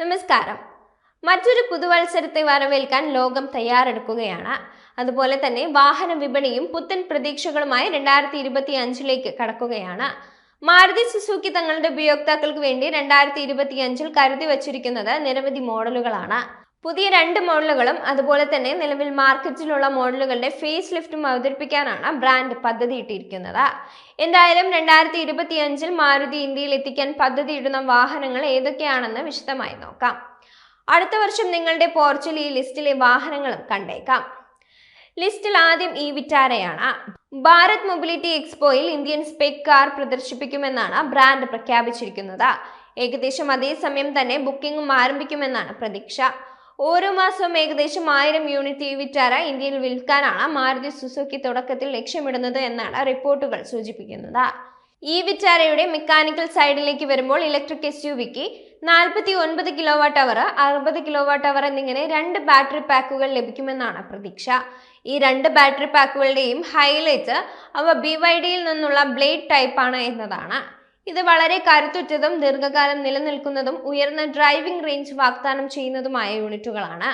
നമസ്കാരം. മറ്റൊരു പുതുവത്സരത്തെ വരവേൽക്കാൻ ലോകം തയ്യാറെടുക്കുകയാണ്. അതുപോലെ തന്നെ വാഹന വിപണിയും പുത്തൻ പ്രതീക്ഷകളുമായി രണ്ടായിരത്തി ഇരുപത്തി അഞ്ചിലേക്ക് കടക്കുകയാണ്. മാരുതി സുസുക്കി തങ്ങളുടെ ഉപയോക്താക്കൾക്ക് വേണ്ടി രണ്ടായിരത്തി ഇരുപത്തി അഞ്ചിൽ കരുതി വച്ചിരിക്കുന്നത് നിരവധി മോഡലുകളാണ്. പുതിയ രണ്ട് മോഡലുകളും അതുപോലെ തന്നെ നിലവിൽ മാർക്കറ്റിലുള്ള മോഡലുകളുടെ ഫേസ് ലിഫ്റ്റും അവതരിപ്പിക്കാനാണ് ബ്രാൻഡ് പദ്ധതിയിട്ടിരിക്കുന്നത് എന്തായാലും രണ്ടായിരത്തി ഇരുപത്തി അഞ്ചിൽ മാരുതി ഇന്ത്യയിൽ എത്തിക്കാൻ പദ്ധതിയിടുന്ന വാഹനങ്ങൾ ഏതൊക്കെയാണെന്ന് വിശദമായി നോക്കാം. അടുത്ത വർഷം നിങ്ങളുടെ പോർച്ചിൽ ഈ ലിസ്റ്റിലെ വാഹനങ്ങളും കണ്ടേക്കാം. ലിസ്റ്റിൽ ആദ്യം ഈ വിറ്റാരയാണ്. ഭാരത് മൊബിലിറ്റി എക്സ്പോയിൽ ഇന്ത്യൻ സ്പെക് കാർ പ്രദർശിപ്പിക്കുമെന്നാണ് ബ്രാൻഡ് പ്രഖ്യാപിച്ചിരിക്കുന്നത്. ഏകദേശം അതേസമയം തന്നെ ബുക്കിംഗും ആരംഭിക്കുമെന്നാണ് പ്രതീക്ഷ. ഓരോ മാസവും ഏകദേശം ആയിരം യൂണിറ്റ് വിറ്റാര ഇന്ത്യയിൽ വിൽക്കാനാണ് മാരുതി സുസുക്കി തുടക്കത്തിൽ ലക്ഷ്യമിടുന്നത് എന്നാണ് റിപ്പോർട്ടുകൾ സൂചിപ്പിക്കുന്നത്. ഈ വിറ്റാരയുടെ മെക്കാനിക്കൽ സൈഡിലേക്ക് വരുമ്പോൾ ഇലക്ട്രിക് എസ് യു വിക്ക് നാൽപ്പത്തി ഒൻപത് കിലോ വാട്ട് അവർ അറുപത് കിലോ വാട്ട് അവർ എന്നിങ്ങനെ രണ്ട് ബാറ്ററി പാക്കുകൾ ലഭിക്കുമെന്നാണ് പ്രതീക്ഷ. ഈ രണ്ട് ബാറ്ററി പാക്കുകളുടെയും ഹൈലൈറ്റ് അവ ബി വൈ ഡിയിൽ നിന്നുള്ള ബ്ലേഡ് ടൈപ്പാണ് എന്നതാണ്. ഇത് വളരെ കരുത്തുറ്റതും ദീർഘകാലം നിലനിൽക്കുന്നതും ഉയർന്ന ഡ്രൈവിംഗ് റേഞ്ച് വാഗ്ദാനം ചെയ്യുന്നതുമായ യൂണിറ്റുകളാണ്.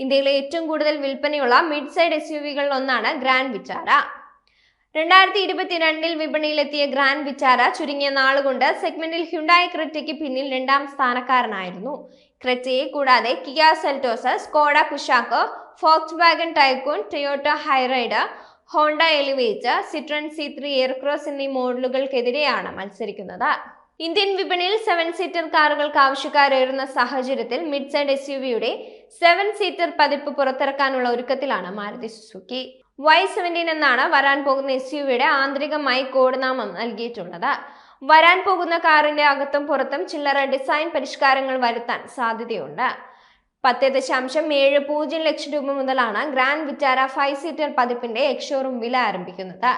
ഇന്ത്യയിലെ ഏറ്റവും കൂടുതൽ വിൽപ്പനയുള്ള മിഡ് സൈഡ് എസ് യു വികളിൽ ഒന്നാണ് ഗ്രാൻഡ് വിറ്റാര. രണ്ടായിരത്തി ഇരുപത്തിരണ്ടിൽ വിപണിയിലെത്തിയ ഗ്രാൻഡ് വിറ്റാര ചുരുങ്ങിയ നാളുകൊണ്ട് സെഗ്മെന്റിൽ ഹ്യുണ്ടായി ക്രെറ്റയ്ക്ക് പിന്നിൽ രണ്ടാം സ്ഥാനക്കാരനായിരുന്നു. ക്രെറ്റയെ കൂടാതെ Kia Seltos Skoda കുഷാക്കോ Volkswagen Taigun Toyota Hyryder Honda Elevate Citroen C three Aircross എന്നീ മോഡലുകൾക്കെതിരെയാണ് മത്സരിക്കുന്നത്. ഇന്ത്യൻ വിപണിയിൽ സെവൻ സീറ്റർ കാറുകൾക്ക് ആവശ്യക്കാരേറുന്ന സാഹചര്യത്തിൽ മിഡ് സൈഡ് എസ് യു വിയുടെ സെവൻ സീറ്റർ പതിപ്പ് പുറത്തിറക്കാനുള്ള ഒരുക്കത്തിലാണ് മാരുതി സുസുക്കി. വൈ സെവന്റീൻ എന്നാണ് വരാൻ പോകുന്ന എസ് യു വിയുടെ ആന്തരികമായി കോഡ് നാമം നൽകിയിട്ടുള്ളത്. വരാൻ പോകുന്ന കാറിന്റെ അകത്തും പുറത്തും ചില്ലറ ഡിസൈൻ പരിഷ്കാരങ്ങൾ വരുത്താൻ സാധ്യതയുണ്ട്. പത്ത് ദശാംശം ഏഴ് പൂജ്യം ലക്ഷം രൂപ മുതലാണ് ഗ്രാൻഡ് വിറ്റാര ഫൈവ് സീറ്റർ പതിപ്പിന്റെ എക്സ്ഷോറൂം വില ആരംഭിക്കുന്നത്.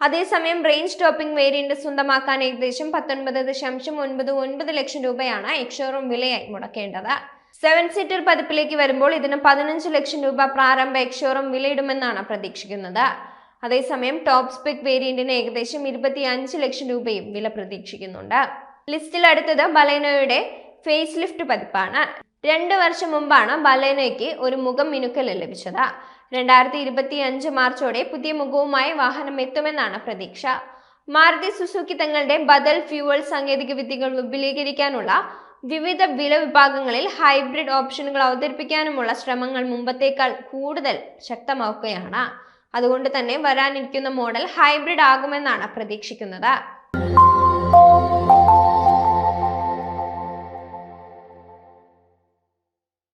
അതേസമയം റേഞ്ച് ടോപ്പിംഗ് വേരിയന്റ് സ്വന്തമാക്കാൻ ഏകദേശം പത്തൊൻപത് ദശാംശം ഒൻപത് ഒൻപത് ലക്ഷം രൂപയാണ് എക്സ്ഷോറൂം വിലയായി മുടക്കേണ്ടത്. സെവൻ സീറ്റർ പതിപ്പിലേക്ക് വരുമ്പോൾ ഇതിന് പതിനഞ്ച് ലക്ഷം രൂപ പ്രാരംഭ എക്സ്ഷോറൂം വിലയിടുമെന്നാണ് പ്രതീക്ഷിക്കുന്നത്. അതേസമയം ടോപ്പ് സ്പെക് വേരിയന്റിന് ഏകദേശം ഇരുപത്തി അഞ്ച് ലക്ഷം രൂപയും വില പ്രതീക്ഷിക്കുന്നുണ്ട്. ലിസ്റ്റിൽ അടുത്തത് ബലേനോയുടെ ഫേസ് ലിഫ്റ്റ് പതിപ്പാണ്. രണ്ട് വർഷം മുമ്പാണ് ബലേനോയ്ക്ക് ഒരു മുഖം മിനുക്കൽ ലഭിച്ചത്. രണ്ടായിരത്തി ഇരുപത്തി അഞ്ച് മാർച്ചോടെ പുതിയ മുഖവുമായി വാഹനം എത്തുമെന്നാണ് പ്രതീക്ഷ. മാരുതി സുസുക്കി തങ്ങളുടെ ബദൽ ഫ്യൂവൽ സാങ്കേതിക വിദ്യകൾ വിപുലീകരിക്കാനുള്ള വിവിധ വില വിഭാഗങ്ങളിൽ ഹൈബ്രിഡ് ഓപ്ഷനുകൾ അവതരിപ്പിക്കാനുമുള്ള ശ്രമങ്ങൾ മുമ്പത്തേക്കാൾ കൂടുതൽ ശക്തമാക്കുകയാണ്. അതുകൊണ്ട് തന്നെ വരാനിരിക്കുന്ന മോഡൽ ഹൈബ്രിഡ് ആകുമെന്നാണ് പ്രതീക്ഷിക്കുന്നത്.